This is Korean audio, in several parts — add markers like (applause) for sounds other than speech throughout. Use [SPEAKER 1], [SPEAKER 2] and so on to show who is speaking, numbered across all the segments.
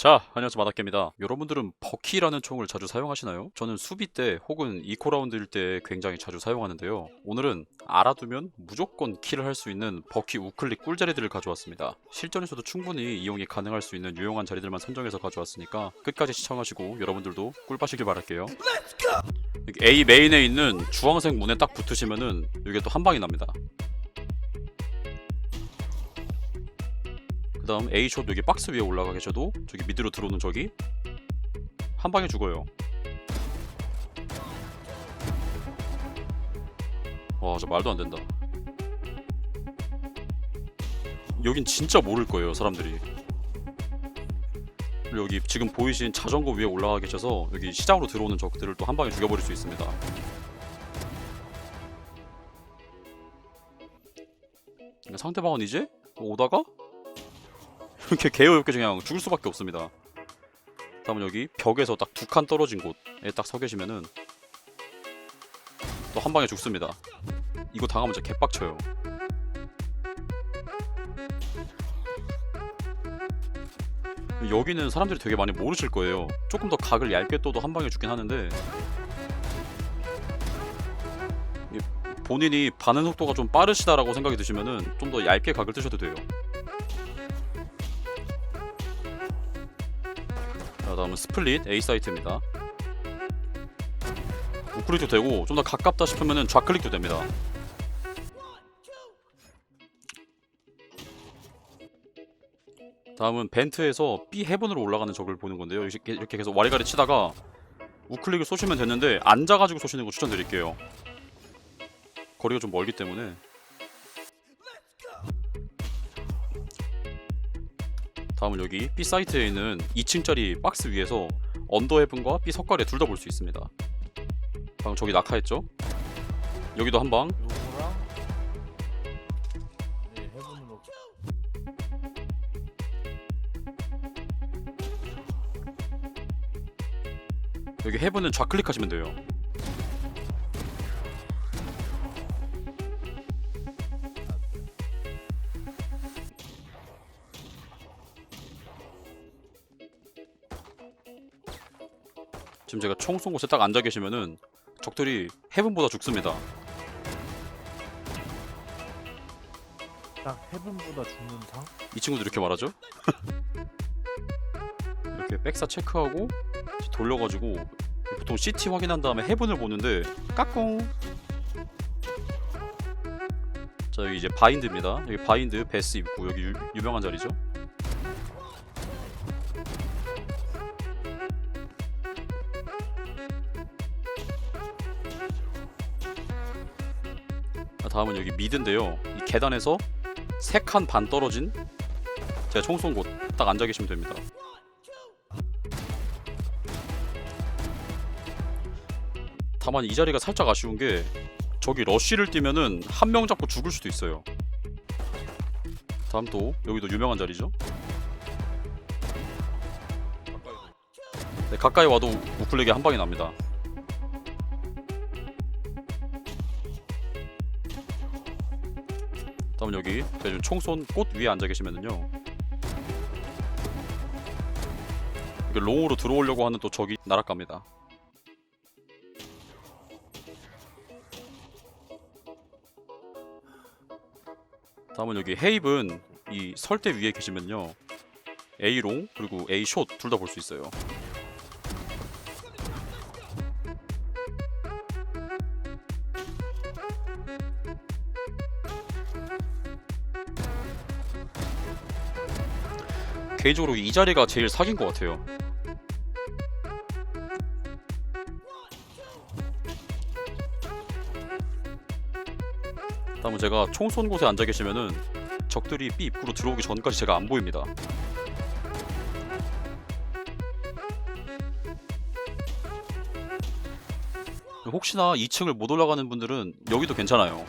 [SPEAKER 1] 자, 안녕하세요 마다케입니다. 여러분들은 버키라는 총을 자주 사용하시나요? 저는 수비 때 혹은 이코 라운드일 때 굉장히 자주 사용하는데요. 오늘은 알아두면 무조건 킬을 할 수 있는 버키 우클릭 꿀자리들을 가져왔습니다. 실전에서도 충분히 이용이 가능할 수 있는 유용한 자리들만 선정해서 가져왔으니까 끝까지 시청하시고 여러분들도 꿀 빠시길 바랄게요. A 메인에 있는 주황색 문에 딱 붙으시면은 이게 또 한 방이 납니다. 다음 A숍 여기 박스 위에 올라가 계셔도 저기 미드로 들어오는 저기 한 방에 죽어요. 와 저 말도 안 된다. 여긴 진짜 모를 거예요 사람들이. 그리고 여기 지금 보이신 자전거 위에 올라가 계셔서 여기 시장으로 들어오는 적들을 또 한 방에 죽여버릴 수 있습니다. 상대방은 이제 오다가 이렇게 개어렵게 그냥 죽을 수밖에 없습니다. 다음은 여기 벽에서 딱 두 칸 떨어진 곳에 딱 서 계시면은 또 한 방에 죽습니다. 이거 당하면 진짜 개빡쳐요. 여기는 사람들이 되게 많이 모르실 거예요. 조금 더 각을 얇게 떠도 한 방에 죽긴 하는데 본인이 반응 속도가 좀 빠르시다라고 생각이 드시면은 좀 더 얇게 각을 뜨셔도 돼요. 자, 다음은 스플릿 A 사이트입니다. 우클릭도 되고 좀 더 가깝다 싶으면 좌클릭도 됩니다. 다음은 벤트에서 B 헤븐으로 올라가는 적을 보는 건데요. 이렇게, 계속 와리가리 치다가 우클릭을 쏘시면 되는데 앉아가지고 쏘시는 거 추천드릴게요. 거리가 좀 멀기 때문에 다음은 여기 B 사이트에 있는 2층짜리 박스 위에서 언더 헤븐과 B 석가래 둘 다 볼 수 있습니다. 방금 저기 낙하했죠? 여기도 한 방. 여기 헤븐은 좌클릭하시면 돼요. 지금 제가 총 쏜 곳에 딱 앉아 계시면은 적들이 헤븐보다 죽습니다.
[SPEAKER 2] 딱 해븐보다 죽는 상?
[SPEAKER 1] 이 친구도 이렇게 말하죠? (laughs) 이렇게 백사 체크하고 돌려가지고 보통 CT 확인한 다음에 해븐을 보는데 까꿍 자 여기 이제 바인드입니다 여기 바인드 베스 입구 여기 유, 유명한 자리죠 다음은 여기 미드인데요 이 계단에서 세 칸 반 떨어진 제가 총 쏜 곳 딱 앉아 계시면 됩니다. 다만 이 자리가 살짝 아쉬운 게 저기 러쉬를 뛰면은 한 명 잡고 죽을 수도 있어요. 다음 또 여기도 유명한 자리죠. 네, 가까이 와도 우- 우클릭이 한 방이 납니다. 다음 여기 지금 총쏜 꽃 위에 앉아 계시면은요. 이게 롱으로 들어오려고 하는 또 적이 날아갑니다. 다음은 여기 헤이븐 이 설대 위에 계시면요. A 롱 그리고 A 숏 둘 다 볼 수 있어요. 개인적으로 이 자리가 제일 사기인 것 같아요. 다음은 제가 총 쏜 곳에 앉아 계시면은 적들이 B 입구로 들어오기 전까지 제가 안 보입니다. 혹시나 2층을 못 올라가는 분들은 여기도 괜찮아요.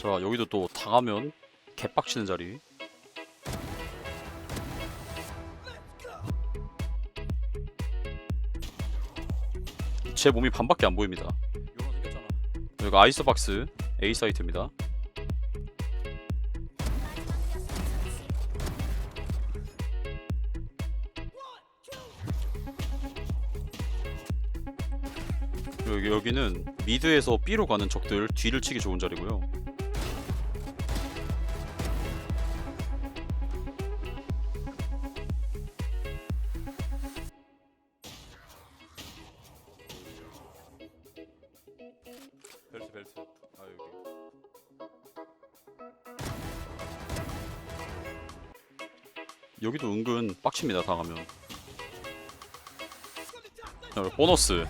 [SPEAKER 1] 자 여기도 또 당하면 개빡치는 자리 제 몸이 반밖에 안 보입니다 여기 아이스박스 A 사이트입니다. 여기 여기는 미드에서 B로 가는 적들 뒤를 치기 좋은 자리고요. 벨트 벨트. 아 여기. 여기도 은근 빡칩니다 당하면. 보너스.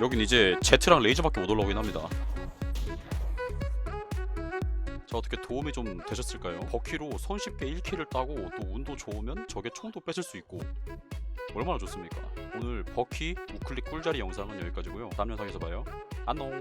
[SPEAKER 1] 여긴 이제 제트랑 레이저밖에 못 올라오긴 합니다. 자 어떻게 도움이 좀 되셨을까요? 버키로 손쉽게 1킬을 따고 또 운도 좋으면 적의 총도 뺏을 수 있고 얼마나 좋습니까? 오늘 버키 우클릭 꿀자리 영상은 여기까지고요. 다음 영상에서 봐요. 안녕.